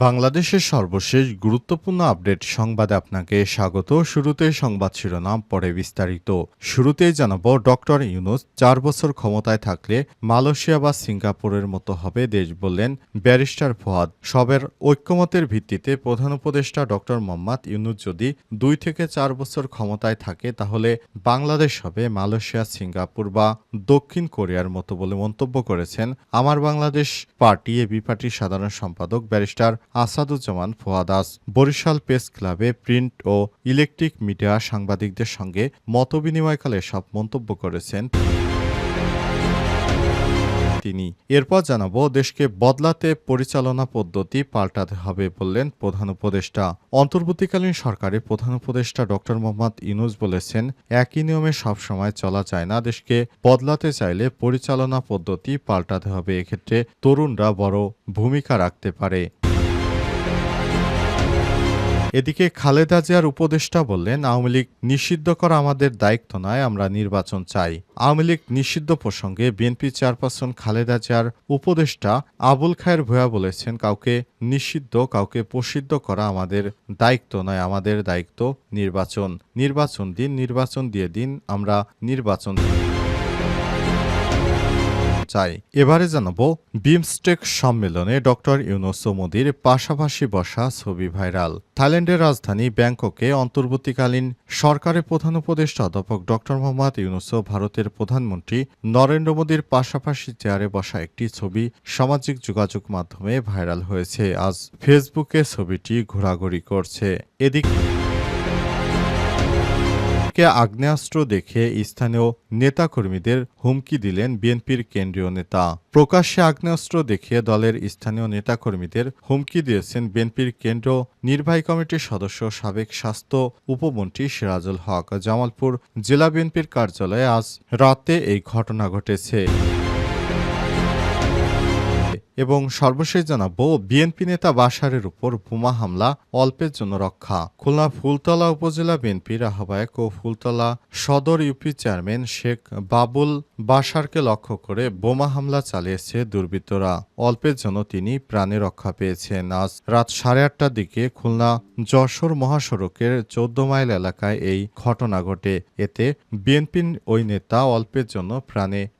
বাংলাদেশের সর্বশেষ গুরুত্বপূর্ণ আপডেট সংবাদে আপনাকে স্বাগত। শুরুতে সংবাদ শিরোনাম, পরে বিস্তারিত। শুরুতেই জানাব, ডক্টর ইউনুস চার বছর ক্ষমতায় থাকলে মালয়েশিয়া বা সিঙ্গাপুরের মতো হবে দেশ বললেন ব্যারিস্টার ফুয়াদ। সবের ঐক্যমতের ভিত্তিতে প্রধান উপদেষ্টা ডক্টর মোহাম্মদ ইউনুস যদি দুই থেকে চার বছর ক্ষমতায় থাকে, তাহলে বাংলাদেশ হবে মালয়েশিয়া, সিঙ্গাপুর বা দক্ষিণ কোরিয়ার মতো বলে মন্তব্য করেছেন। আমার বাংলাদেশ পার্টি এবি পার্টির সাধারণ সম্পাদক ব্যারিস্টার আসাদুজ্জামান ফোয়াদাস বরিশাল প্রেস ক্লাবে প্রিন্ট ও ইলেকট্রিক মিডিয়া সাংবাদিকদের সঙ্গে মতবিনিময়কালে সব মন্তব্য করেছেন। তিনি, এরপর জানাব, দেশকে বদলাতে পরিচালনা পদ্ধতি পাল্টাতে হবে বললেন প্রধান উপদেষ্টা। অন্তর্বর্তীকালীন সরকারে প্রধান উপদেষ্টা ডক্টর মোহাম্মদ ইনুস বলেছেন, একই নিয়মে সবসময় চলা যায় না, দেশকে বদলাতে চাইলে পরিচালনা পদ্ধতি পাল্টাতে হবে, এক্ষেত্রে তরুণরা বড় ভূমিকা রাখতে পারে। এদিকে খালেদা জিয়ার উপদেষ্টা বললেন, আওয়ামী লীগ নিষিদ্ধ করা আমাদের দায়িত্ব নয়, আমরা নির্বাচন চাই। আওয়ামী লীগ নিষিদ্ধ প্রসঙ্গে বিএনপি চেয়ারপারসন খালেদা জিয়ার উপদেষ্টা আবুল খায়ের ভূয়া বলেছেন, কাউকে নিষিদ্ধ, কাউকে প্রসিদ্ধ করা আমাদের দায়িত্ব নয়, আমাদের দায়িত্ব নির্বাচন। নির্বাচন দিন, নির্বাচন দিয়ে দিন, আমরা নির্বাচন চাই এবারে জানাব, বিমস্টেক সম্মেলনে ডক্টর ইউনুস মোদির পাশাপাশি বসা ছবি ভাইরাল। থাইল্যান্ডের রাজধানী ব্যাংককে অন্তর্বর্তীকালীন সরকারের প্রধান উপদেষ্টা অধ্যাপক ডক্টর মোহাম্মদ ইউনুস ভারতের প্রধানমন্ত্রী নরেন্দ্র মোদীর পাশাপাশি চেয়ারে বসা একটি ছবি সামাজিক যোগাযোগ মাধ্যমে ভাইরাল হয়েছে। আজ ফেসবুকে ছবিটি ঘোরাঘুরি করছে। এদিকে কে আগ্নেয়াস্ত্র দেখে স্থানীয় নেতাকর্মীদের হুমকি দিলেন বিএনপির কেন্দ্রীয় নেতা। প্রকাশ্যে আগ্নেয়াস্ত্র দেখে দলের স্থানীয় নেতাকর্মীদের হুমকি দিয়েছেন বিএনপির কেন্দ্র নির্বাহী কমিটির সদস্য সাবেক স্বাস্থ্য উপমন্ত্রী সিরাজুল হক। জামালপুর জেলা বিএনপির কার্যালয়ে আজ রাতে এই ঘটনা ঘটেছে। এবং সর্বশেষ জানাব বিএনপি নেতা বাসারের উপর বোমা হামলা, অল্পের জন্য রক্ষা। খুলনা ফুলতলা উপজেলা বিএনপির আহ্বায়ক ও ফুলতলা সদর ইউপি চেয়ারম্যান শেখ বাবুল বাসারকে লক্ষ্য করে বোমা হামলা চালিয়েছে দুর্বৃত্তরা। অল্পের জন্য তিনি প্রাণে রক্ষা পেয়েছেন। আজ রাত সাড়ে আটটার দিকে খুলনা যশোর মহাসড়কের চোদ্দ মাইল এলাকায় এই ঘটনা ঘটে। এতে বিএনপির ওই নেতা অল্পের জন্য প্রাণে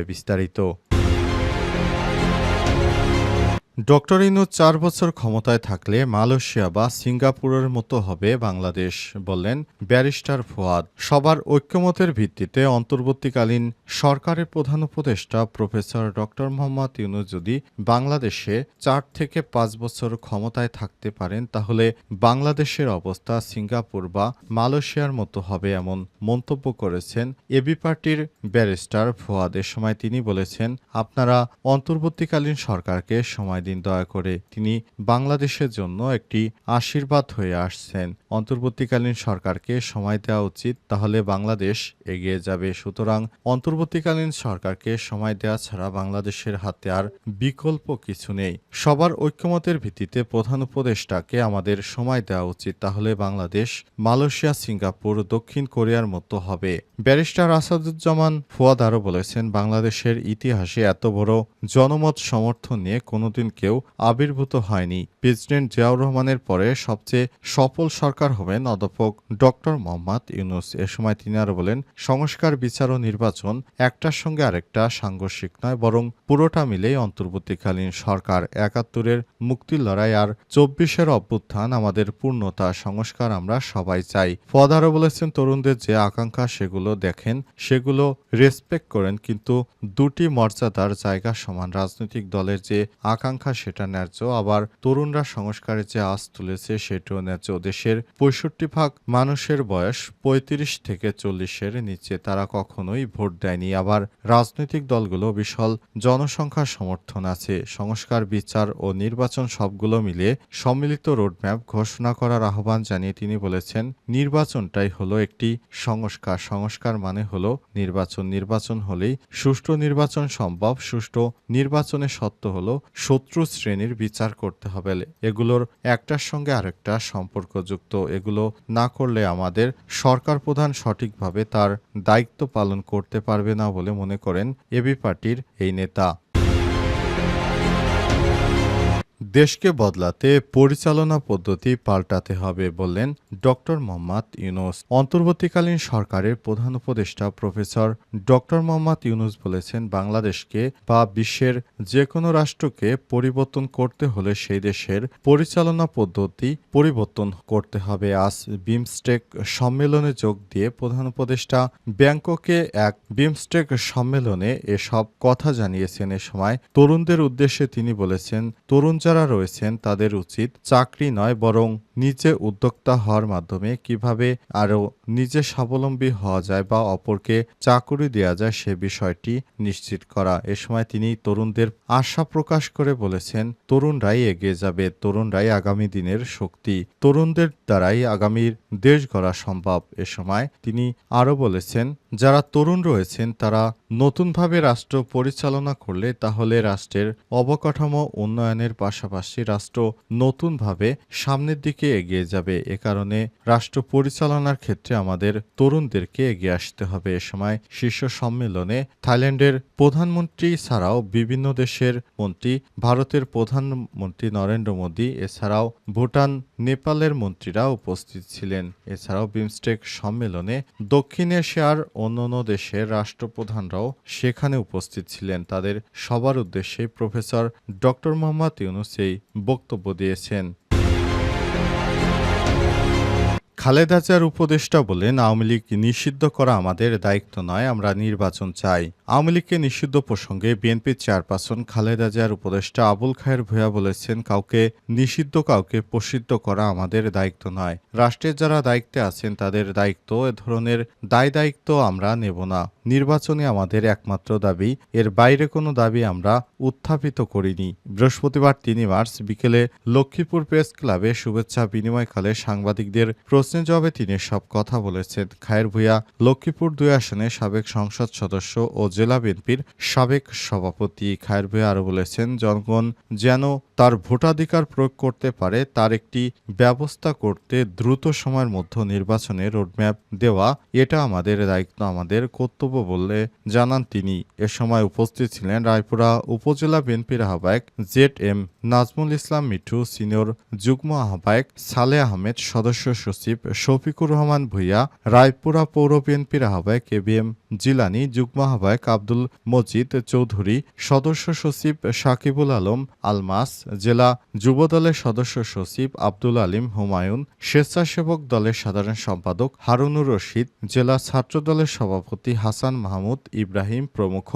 れビシタリと ডক্টর ইনু চার বছর ক্ষমতায় থাকলে মালয়েশিয়া বা সিঙ্গাপুরের মতো হবে বাংলাদেশ, বললেন ব্যারিস্টার ফুয়াদ। সবার ঐক্যমতের ভিত্তিতে অন্তর্বর্তীকালীন সরকারের প্রধান উপদেষ্টা প্রফেসর ডক্টর মোহাম্মদ ইউনুস যদি বাংলাদেশে চার থেকে পাঁচ বছর ক্ষমতায় থাকতে পারেন, তাহলে বাংলাদেশের অবস্থা সিঙ্গাপুর বা মালয়েশিয়ার মতো হবে এমন মন্তব্য করেছেন এবি পার্টির ব্যারিস্টার ফুয়াদ। এ সময় তিনি বলেছেন, আপনারা অন্তর্বর্তীকালীন সরকারকে সময় দিন দয়া করে তিনি বাংলাদেশের জন্য একটি আশীর্বাদ হয়ে আসছেন। অন্তর্বর্তীকালীন সরকারকে সময় দেওয়া উচিত, তাহলে বাংলাদেশ এগিয়ে যাবে। সুতরাং অন্তর্বর্তীকালীন সরকারকে সময় দেওয়া ছাড়া বাংলাদেশের হাতে আর বিকল্প কিছু নেই। সবার ঐক্যমতের ভিত্তিতে প্রধান উপদেষ্টাকে আমাদের সময় দেওয়া উচিত, তাহলে বাংলাদেশ, মালয়েশিয়া, সিঙ্গাপুর, দক্ষিণ কোরিয়ার মতো হবে। ব্যারিস্টার আসাদুজ্জামান ফুয়াদ আরও বলেছেন, বাংলাদেশের ইতিহাসে এত বড় জনমত সমর্থন নিয়ে কোনোদিন কেউ আবির্ভূত হয়নি। প্রেসিডেন্ট জিয়াউর রহমানের পরে সবচেয়ে সফল সরকার হবেন অধ্যাপক ডক্টর মোহাম্মদ ইউনুস। এ সময় তিনি আরও বলেন, সংস্কার, বিচার ও নির্বাচন একটার সঙ্গে আরেকটা সাংঘর্ষিক নয়, বরং পুরোটা মিলেই অন্তর্বর্তীকালীন সরকার। একাত্তরের মুক্তির লড়াই আর চব্বিশের অভ্যুত্থান আমাদের পূর্ণতা, সংস্কার আমরা সবাই চাই। ফদ আরও বলেছেন, তরুণদের যে আকাঙ্ক্ষা সেগুলো দেখেন, সেগুলো রেসপেক্ট করেন, কিন্তু দুটি মর্যাদার জায়গা সমান। রাজনৈতিক দলের যে আকাঙ্ক্ষা আকাঙ্ক্ষা সেটা ন্যায্য, আবার তরুণরা সংস্কারের যে আজ তুলেছে সেটাও ন্যায্য। দেশের পঁয়ষট্টি ভাগ মানুষের বয়স পঁয়ত্রিশ থেকে চল্লিশের নিচে, তারা কখনোই ভোট দেয়নি। আবার রাজনৈতিক দলগুলো বিশাল জনসংখ্যার সমর্থন আছে। সংস্কার, বিচার ও নির্বাচন সবগুলো মিলিয়ে সম্মিলিত রোডম্যাপ ঘোষণা করার আহ্বান জানিয়ে তিনি বলেছেন, নির্বাচনটাই হলো একটি সংস্কার। সংস্কার মানে হলো নির্বাচন। নির্বাচন হলেই সুষ্ঠু নির্বাচন সম্ভব, সুষ্ঠু নির্বাচনের সত্য হলো শত্রু শ্রেণির বিচার করতে হবে। এগুলোর একটার সঙ্গে আরেকটা সম্পর্কযুক্ত। এগুলো না করলে আমাদের সরকার প্রধান সঠিকভাবে তার দায়িত্ব পালন করতে পারবে না বলে মনে করেন এবি পার্টির এই নেতা। দেশকে বদলাতে পরিচালনা পদ্ধতি পাল্টাতে হবে বললেন ডক্টর মোহাম্মদ ইউনুস। অন্তর্বর্তীকালীন সরকারের প্রধান উপদেষ্টা প্রফেসর ডক্টর মোহাম্মদ ইউনুস বলেছেন, বাংলাদেশকে বা বিশ্বের যে কোনো রাষ্ট্রকে পরিবর্তন করতে হলে সেই দেশের পরিচালনা পদ্ধতি পরিবর্তন করতে হবে। আজ বিমস্টেক সম্মেলনে যোগ দিয়ে প্রধান উপদেষ্টা ব্যাংককে এক বিমস্টেক সম্মেলনে এসব কথা জানিয়েছেন। এ সময় তরুণদের উদ্দেশ্যে তিনি বলেছেন তরুণ যারা রয়েছেন তাদের উচিত চাকরি নয়, বরং নিজে উদ্যোক্তা হওয়ার মাধ্যমে কীভাবে আরও নিজে স্বাবলম্বী হওয়া যায় বা অপরকে চাকুরি দেওয়া যায় সে বিষয়টি নিশ্চিত করা। এ সময় তিনি তরুণদের আশা প্রকাশ করে বলেছেন, তরুণরাই এগিয়ে যাবে, তরুণরাই আগামী দিনের শক্তি, তরুণদের দ্বারাই আগামীর দেশ গড়া সম্ভব। এ সময় তিনি আরও বলেছেন, যারা তরুণ রয়েছেন তারা নতুনভাবে রাষ্ট্র পরিচালনা করলে তাহলে রাষ্ট্রের অবকাঠামো উন্নয়নের পাশাপাশি রাষ্ট্র নতুনভাবে সামনের দিকে এগিয়ে যাবে। এ কারণে রাষ্ট্র পরিচালনার ক্ষেত্রে আমাদের তরুণদেরকে এগিয়ে আসতে হবে। এ সময় শীর্ষ সম্মেলনে থাইল্যান্ডের প্রধানমন্ত্রী ছাড়াও বিভিন্ন দেশের মন্ত্রী, ভারতের প্রধানমন্ত্রী নরেন্দ্র মোদী, এছাড়াও ভুটান, নেপালের মন্ত্রীরা উপস্থিত ছিলেন। এছাড়াও বিমস্টেক সম্মেলনে দক্ষিণ এশিয়ার অন্যান্য দেশের রাষ্ট্রপ্রধানরাও সেখানে উপস্থিত ছিলেন তাদের সবার উদ্দেশ্যে প্রফেসর ডক্টর মোহাম্মদ ইউনুস এই বক্তব্য দিয়েছেন। খালেদা জিয়ার উপদেষ্টা বলেন, আওয়ামী লীগ নিষিদ্ধ করা আমাদের দায়িত্ব নয়, আমরা নির্বাচন চাই। আওয়ামী লীগকে নিষিদ্ধ প্রসঙ্গে বিএনপির চেয়ারপারসন খালেদা জিয়ার উপদেষ্টা আবুল খায়ের ভূয়া বলেছেন, কাউকে নিষিদ্ধ, কাউকে প্রসিদ্ধ করা আমাদের দায়িত্ব নয়। রাষ্ট্রের যারা দায়িত্বে আছেন, তাদের দায়িত্ব, এ ধরনের দায় দায়িত্ব আমরা নেব না। নির্বাচনে আমাদের একমাত্র দাবি, এর বাইরে কোনো দাবি আমরা উত্থাপিত করিনি। বৃহস্পতিবার তিন মার্চ বিকেলে লক্ষ্মীপুর প্রেস ক্লাবে শুভেচ্ছা বিনিময়কালে সাংবাদিকদের প্রশ্নের জবাবে তিনি সব কথা বলেছেন। খায়ের ভূয়া লক্ষ্মীপুর দুই আসনে সাবেক সংসদ সদস্য ও জেলা বিএনপির সাবেক সভাপতি। খায়ের ভূয়া আরও বলেছেন, জনগণ যেন তার ভোটাধিকার প্রয়োগ করতে পারে, তার একটি ব্যবস্থা করতে দ্রুত সময়ের মধ্যে নির্বাচনে রোডম্যাপ দেওয়া, এটা আমাদের দায়িত্ব, আমাদের কর্তব্য বললে জানান তিনি। এ সময় উপস্থিত ছিলেন রায়পুরা উপজেলা বিএনপির আহ্বায়ক Z M Nazmul Islam Mithu, senior যুগ্ম আহ্বায়ক সালে আহমেদ, সদস্য সচিব শফিকুর রহমান ভূঁইয়া, রায়পুরা পৌর বিএনপির আহ্বায়ক এ বি এম জিলানি, যুগ্ম আহ্বায়ক আব্দুল মজিদ চৌধুরী, সদস্য সচিব সাকিবুল আলম আলমাস, জেলা যুবদলের সদস্য সচিব আব্দুল আলিম হুমায়ুন, স্বেচ্ছাসেবক দলের সাধারণ সম্পাদক হারুনুর রশিদ, জেলা ছাত্রদলের সভাপতি হাসান মাহমুদ ইব্রাহিম প্রমুখ।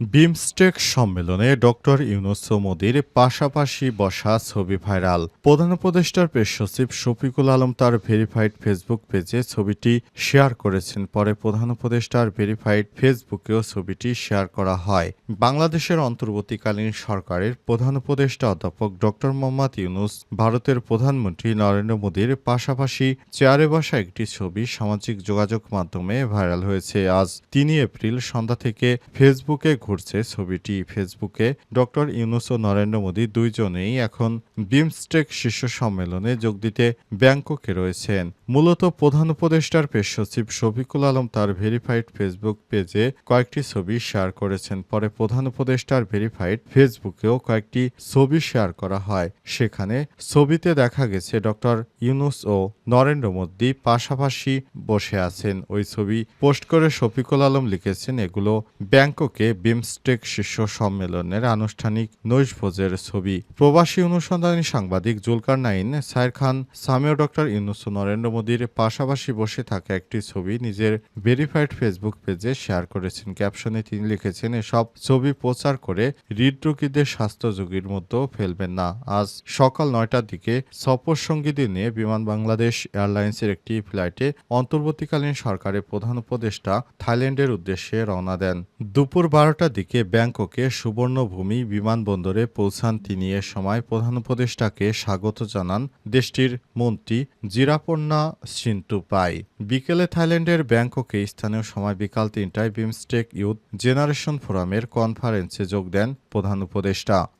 বিমস্টেক সম্মেলনে ডক্টর ইউনুস মোদির পাশাপাশি বসা ছবি ভাইরাল। প্রধান উপদেষ্টার প্রেস সচিব শফিকুল আলম তার ভেরিফাইড ফেসবুক পেজে ছবিটি শেয়ার করেছেন। পরে প্রধান উপদেষ্টার ভেরিফাইড ফেসবুকেও ছবিটি শেয়ার করা হয়। বাংলাদেশের অন্তর্বর্তীকালীন সরকারের প্রধান উপদেষ্টা অধ্যাপক ডক্টর মোহাম্মদ ইউনুস, ভারতের প্রধানমন্ত্রী নরেন্দ্র মোদীর পাশাপাশি চেয়ারে বসা একটি ছবি সামাজিক যোগাযোগ মাধ্যমে ভাইরাল হয়েছে। আজ তিন এপ্রিল সন্ধ্যা থেকে ফেসবুকে ঘুরছে ছবিটি ফেসবুকে। ডক্টর ইউনুস ও নরেন্দ্র মোদী দুইজনেই এখন বিমস্টেক শীর্ষ সম্মেলনে যোগ দিতে ব্যাংককে রয়েছেন। মূলত প্রধান উপদেষ্টার পেশ সচিব শফিকুল আলম তার ভেরিফাইড ফেসবুক পেজে কয়েকটি ছবি শেয়ার করেছেন। পরে প্রধান উপদেষ্টার ভেরিফাইড ফেসবুকেও কয়েকটি ছবি শেয়ার করা হয়। সেখানে ছবিতে দেখা গেছে ডক্টর ইউনুস ও নরেন্দ্র মোদী পাশাপাশি বসে আছেন। ওই ছবি পোস্ট করে শফিকুল আলম লিখেছেন, এগুলো ব্যাংককে বিমস্টেক শীর্ষ সম্মেলনের আনুষ্ঠানিক নৈশভোজের ছবি। প্রবাসী অনুসন্ধানী সাংবাদিক জুলকার নাইন সাইর খান, সামিও ডক্টর ইউনুস ও নরেন্দ্র মোদীর পাশাপাশি বসে থাকা একটি ছবি নিজের ভেরিফাইড ফেসবুক পেজে শেয়ার করেছেন। ক্যাপশনে তিনি লিখেছেন, এসব ছবি প্রচার করে হৃদরোগীদের স্বাস্থ্য ঝুঁকির মধ্যেও ফেলবেন না। আজ সকাল নয়টার দিকে সফর সঙ্গীদের নিয়ে বিমান বাংলাদেশ এয়ারলাইন্সের একটি ফ্লাইটে অন্তর্বর্তীকালীন সরকারের প্রধান উপদেষ্টা থাইল্যান্ডের উদ্দেশ্যে রওনা দেন। দুপুর বারোটার দিকে ব্যাংককে সুবর্ণভূমি বিমানবন্দরে পৌঁছান তিনি। এ সময় প্রধান উপদেষ্টাকে স্বাগত জানান দেশটির মন্ত্রী জিরাপন্না সিন্টু পাই। বিকেলে থাইল্যান্ডের ব্যাংককে স্থানীয় সময় বিকাল তিনটায় বিমস্টেক ইউথ জেনারেশন ফোরামের কনফারেন্সে যোগ দেন প্রধান উপদেষ্টা।